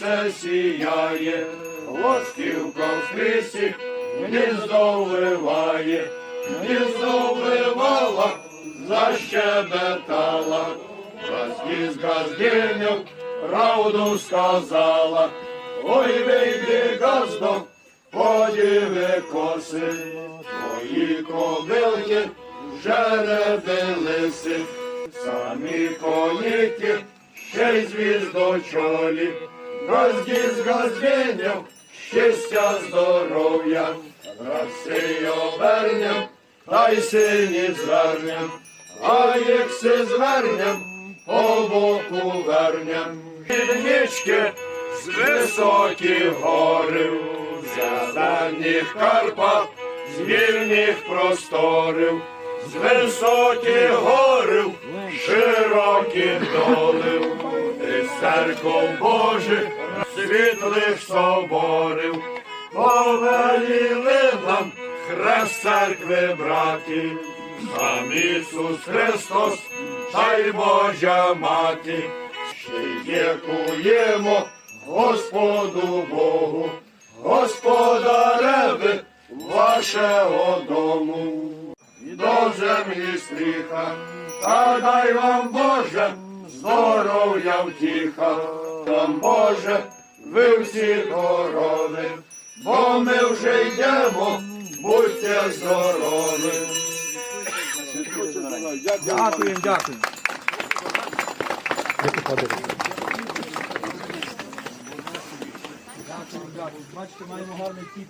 сонце сіяє, лосківка в крисі, гніздо вливає, гніздо вливала, защебетала, Газді з правду сказала, ой, вийди, газдо, подіви коси, твої кобилки жеребилися, самі коніки, ще й звіздочолі, газді з газдиням, щастя, здоров'я, раси оберням, та й сині зверням, а як си зверням, боку верням, Піднічки з високих горів, зелених Карпат, з вільних просторів, з високих горів, церков Божих, світлих соборів, повеліли нам хрест церкви браті, сам Ісус Христос, та й Божа мати, ще дякуємо Господу Богу, Господареві вашого дому. До землі стріха, та дай вам Боже, здоров'я втіха, там Боже, ви всі здорові, бо ми вже йдемо, будьте здорові. Дякуємо, дякуємо. Бачите, маємо гарний кіт.